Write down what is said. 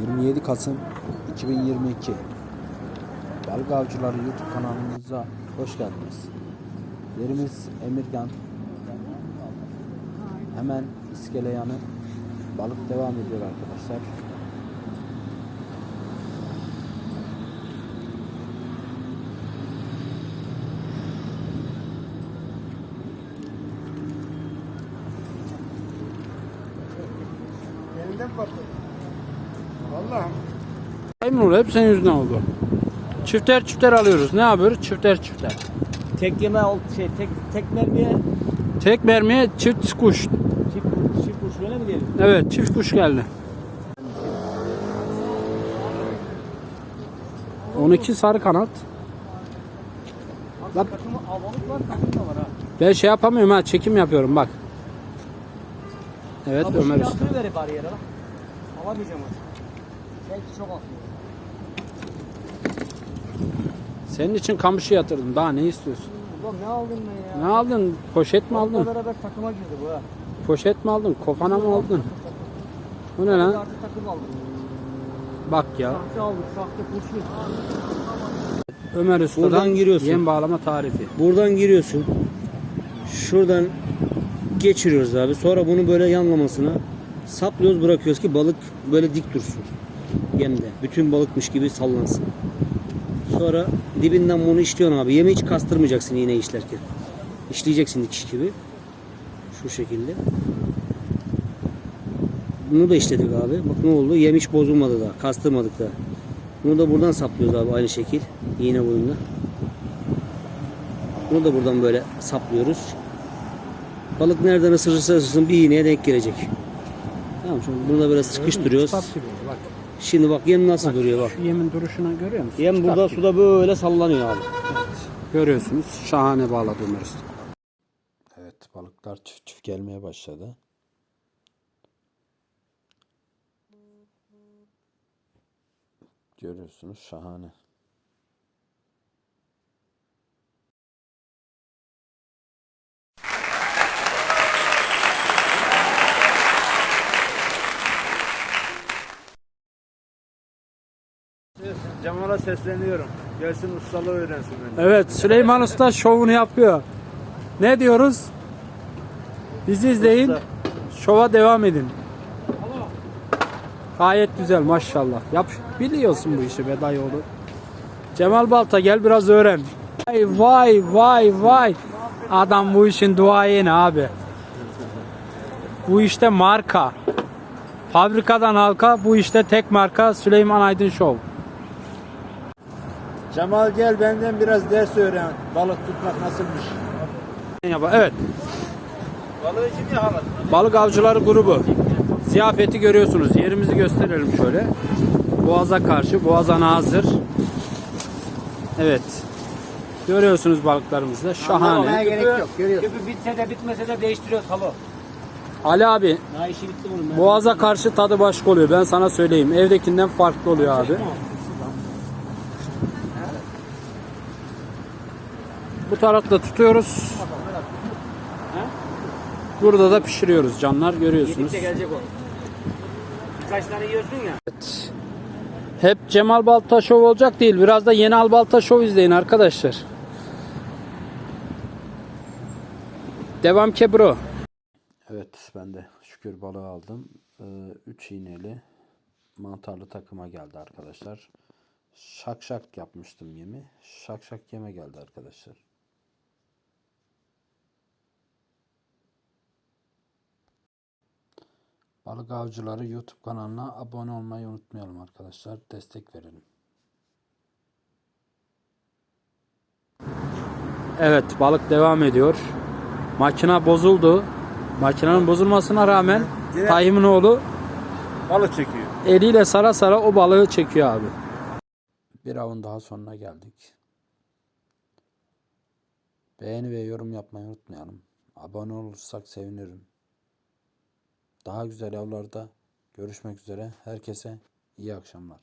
27 Kasım 2022 Balık Avcıları YouTube kanalımıza hoş geldiniz. Yerimiz Emirgan. Hemen iskele yanı balık devam ediyor arkadaşlar. Elinden patladı. Vallahi. Ol hep senin yüzünden oldu. Çifter çifter alıyoruz. Ne yapıyoruz? Çifter çifter. Tek yeme ol- şey tek tek mermiye Tek mermiye çift kuş. çift çift kuş öyle mi diyelim? Evet çift kuş geldi. 12 sarı kanat. Lan Takımı avalık var takım da var ha. ben şey yapamıyorum ha çekim yapıyorum bak. Evet Ömer Usta. bak. Alamayacağım artık. Belki çok atıyor. Senin için kamışı yatırdım. Daha ne istiyorsun? Ulan ne aldın ben ya? Ne aldın? Poşet mi Onunla aldın? beraber takıma girdi bu ha. Poşet mi aldın? Kofana mı aldın? Bu ne lan? Artık takım aldım. Bak ya. Sahte aldık. Sahte kurşun. Ömer Usta'dan Buradan giriyorsun. yem bağlama tarifi. Buradan giriyorsun. Şuradan geçiriyoruz abi. Sonra bunu böyle yanlamasına saplıyoruz bırakıyoruz ki balık böyle dik dursun. Yemde. Bütün balıkmış gibi sallansın. Sonra dibinden bunu işliyorsun abi. Yemi hiç kastırmayacaksın iğne işlerken. İşleyeceksin dikiş gibi. Şu şekilde. Bunu da işledik abi. Bak ne oldu? Yem hiç bozulmadı daha. Kastırmadık daha. Bunu da buradan saplıyoruz abi aynı şekil. İğne boyunda. Bunu da buradan böyle saplıyoruz. Balık nereden ısırırsa ısırsın bir iğneye denk gelecek. Tamam şimdi bunu da böyle sıkıştırıyoruz. Bak. Şimdi bak yem nasıl duruyor bak. Şu yemin duruşunu görüyor musun? Yem Kitap burada gibi. suda böyle sallanıyor abi. Görüyorsunuz. Şahane bağladı Ömer Usta. Evet balıklar çift çift gelmeye başladı. Görüyorsunuz şahane. Cemal'a sesleniyorum. Gelsin ustalığı öğrensin beni. Evet Süleyman Usta şovunu yapıyor. Ne diyoruz? Bizi izleyin. Şova devam edin. Gayet güzel maşallah. Yap biliyorsun bu işi be dayıoğlu. Cemal Balta gel biraz öğren. Vay vay vay vay. Adam bu işin duayeni abi. Bu işte marka. Fabrikadan halka bu işte tek marka Süleyman Aydın Show. Cemal gel benden biraz ders öğren. Balık tutmak nasılmış? Evet. Balığı kim yakaladı? Balık avcıları grubu. Ziyafeti görüyorsunuz. Yerimizi gösterelim şöyle. Boğaza karşı. Boğaza nazır. Evet. Görüyorsunuz balıklarımızı da. Şahane. gerek yok. Görüyorsun. Küpü bitse de bitmese de değiştiriyoruz halo. Ali abi Daha işi bitti bunun. Boğaza karşı tadı başka oluyor. Ben sana söyleyeyim. Evdekinden farklı oluyor abi. Bu tarafta tutuyoruz. Burada da pişiriyoruz canlar görüyorsunuz. Yedikçe gelecek o. Birkaç tane yiyorsun ya. Hep Cemal Balta Show olacak değil. Biraz da Yeni Al Balta Show izleyin arkadaşlar. Devam ke bro. Evet ben de şükür balığı aldım. 3 iğneli mantarlı takıma geldi arkadaşlar. Şak şak yapmıştım yemi. Şak şak yeme geldi arkadaşlar. Balık Avcıları YouTube kanalına abone olmayı unutmayalım arkadaşlar. Destek verelim. Evet balık devam ediyor. Makina bozuldu. Makinenin bozulmasına rağmen Tayyip'in oğlu Balık çekiyor. eliyle sara sara o balığı çekiyor abi. Bir avın daha sonuna geldik. Beğeni ve yorum yapmayı unutmayalım. Abone olursak sevinirim. Daha güzel avlarda görüşmek üzere. Herkese iyi akşamlar.